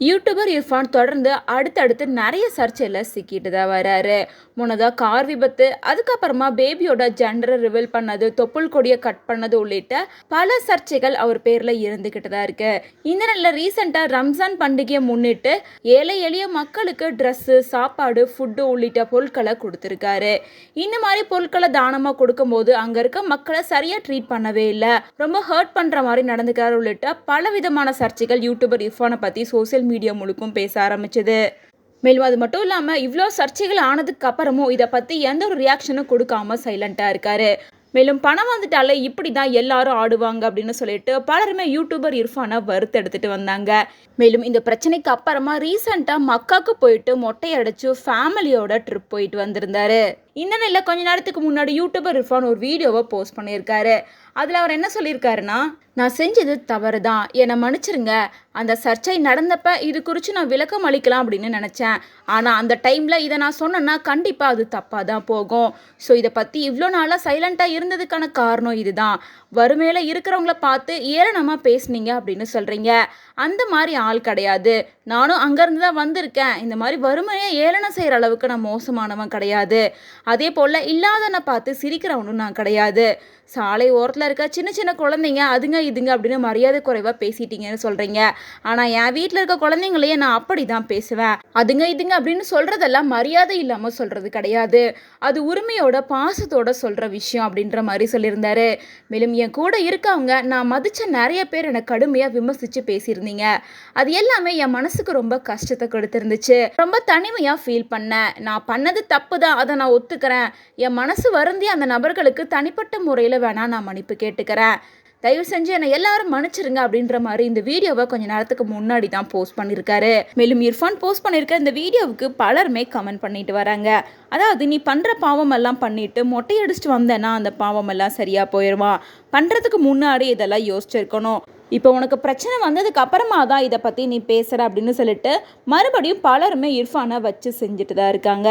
YouTuber Irfan தொடர்ந்து அடுத்தடுத்து நிறைய சர்ச்சையில் சிக்கிட்டு தான் வராரு. முன்னதாக கார் விபத்து அதுக்கப்புறமா பேபியோட ஜெண்டரை ரிவீல் பண்ணது தொப்புள் கொடியை கட் பண்ணது உள்ளிட்ட பல சர்ச்சைகள் அவர் பேரில் இருந்துக்கிட்டு தான் இருக்கு. இந்த நல்ல ரீசெண்டாக ரம்ஜான் பண்டிகையை முன்னிட்டு ஏழை எளிய மக்களுக்கு ட்ரெஸ்ஸு சாப்பாடு ஃபுட்டு உள்ளிட்ட பொருட்களை கொடுத்துருக்காரு. இந்த மாதிரி பொருட்களை தானமாக கொடுக்கும்போது அங்கே இருக்க மக்களை சரியாக ட்ரீட் பண்ணவே இல்லை. ரொம்ப ஹர்ட் பண்ணுற மாதிரி நடந்துக்கிறார் உள்ளிட்ட பல விதமான சர்ச்சைகள் யூடியூபர் இர்ஃபானை பற்றி சோசியல் மீடியா முழுக்கும் பேச ஆரம்பிச்சது. மேலும் அது மட்டும் இல்லாமல் இவ்வளோ சர்ச்சைகள் ஆனதுக்கு அப்புறமும் இதை பற்றி எந்த ஒரு ரியாக்ஷனும் கொடுக்காம சைலண்ட்டாக இருக்காரு. மேலும் பணம் வந்துட்டாலே இப்படி தான் எல்லாரும் ஆடுவாங்க அப்படின்னு சொல்லிட்டு பலருமே யூடியூபர் இர்ஃபானை வறுத்தெடுத்துட்டு வந்தாங்க. மேலும் இந்த பிரச்சனைக்கு அப்புறமா ரீசெண்டாக மக்காவுக்கு போயிட்டு மொட்டை அடைச்சு ஃபேமிலியோட ட்ரிப் போயிட்டு வந்திருந்தாரு. இன்னும் இல்லை கொஞ்ச நேரத்துக்கு முன்னாடி யூடியூபர் இர்ஃபான் ஒரு வீடியோவை போஸ்ட் பண்ணியிருக்காரு. அதில் அவர் என்ன சொல்லியிருக்காருன்னா நான் செஞ்சது தவறு தான். என்னை மன்னிச்சிருங்க. அந்த சர்ச்சை நடந்தப்ப இது குறித்து நான் விளக்கம் அளிக்கலாம் அப்படின்னு நினச்சேன். ஆனால் அந்த டைமில் இதை நான் சொன்னேன்னா கண்டிப்பாக அது தப்பாக தான் போகும். ஸோ இதை பற்றி இவ்வளோ நாளாக சைலண்ட்டாக இருந்ததுக்கான காரணம் இதுதான். வறுமையில் இருக்கிறவங்கள பார்த்து ஏளனமாக பேசுனீங்க அப்படின்னு சொல்கிறீங்க அந்த மாதிரி ஆள் கிடையாது. நானும் அங்கேருந்து தான் வந்திருக்கேன். இந்த மாதிரி வறுமையை ஏளனம் செய்கிற அளவுக்கு நான் மோசமானவன் கிடையாது. அதே போல் இல்லாதனை பார்த்து சிரிக்கிறவனும் நான் கிடையாது. சாலை ஓரத்தில் இருக்க சின்ன சின்ன குழந்தைங்க அதுங்க இதுங்க அப்படின்னு மரியாதை குறைவாக பேசிட்டீங்கன்னு சொல்கிறீங்க ஆனால் என் வீட்டில் இருக்க குழந்தைங்களையே நான் அப்படி தான் பேசுவேன். அதுங்க இதுங்க அப்படின்னு சொல்கிறதெல்லாம் மரியாதை இல்லாமல் சொல்கிறது கிடையாது. அது உரிமையோட பாசத்தோட சொல்கிற விஷயம் அப்படின்ற மாதிரி சொல்லியிருந்தாரு. மேலும் என் கூட இருக்கவங்க நான் மதித்த நிறைய பேர் என்னை கடுமையாக விமர்சித்து பேசியிருந்தீங்க. அது எல்லாமே என் மனசுக்கு ரொம்ப கஷ்டத்தை கொடுத்துருந்துச்சு. ரொம்ப தனிமையாக ஃபீல் பண்ணேன். நான் பண்ணது தப்பு தான் அதை நான் ஒத்து ஒத்துக்கிறேன் என் மனசு வருந்தி அந்த நபர்களுக்கு தனிப்பட்ட முறையில் வேணா நான் மன்னிப்பு கேட்டுக்கிறேன். தயவு செஞ்சு என்னை எல்லாரும் மன்னிச்சிருங்க அப்படின்ற மாதிரி இந்த வீடியோவை கொஞ்ச நேரத்துக்கு முன்னாடி தான் போஸ்ட் பண்ணியிருக்காரு மேலும் இர்ஃபான் போஸ்ட் பண்ணியிருக்க இந்த வீடியோவுக்கு பலருமே கமெண்ட் பண்ணிட்டு வராங்க. அதாவது நீ பண்ணுற பாவம் எல்லாம் பண்ணிட்டு மொட்டையடிச்சிட்டு வந்தேன்னா அந்த பாவம் எல்லாம் சரியாக போயிடுவான் பண்ணுறதுக்கு முன்னாடி இதெல்லாம் யோசிச்சிருக்கணும். இப்போ உனக்கு பிரச்சனை வந்ததுக்கு அப்புறமா தான் இதை பற்றி நீ பேசுகிற அப்படின்னு சொல்லிட்டு மறுபடியும் பலருமே இர்ஃபானை வச்சு செஞ்சுட்டு தான் இருக்காங்க.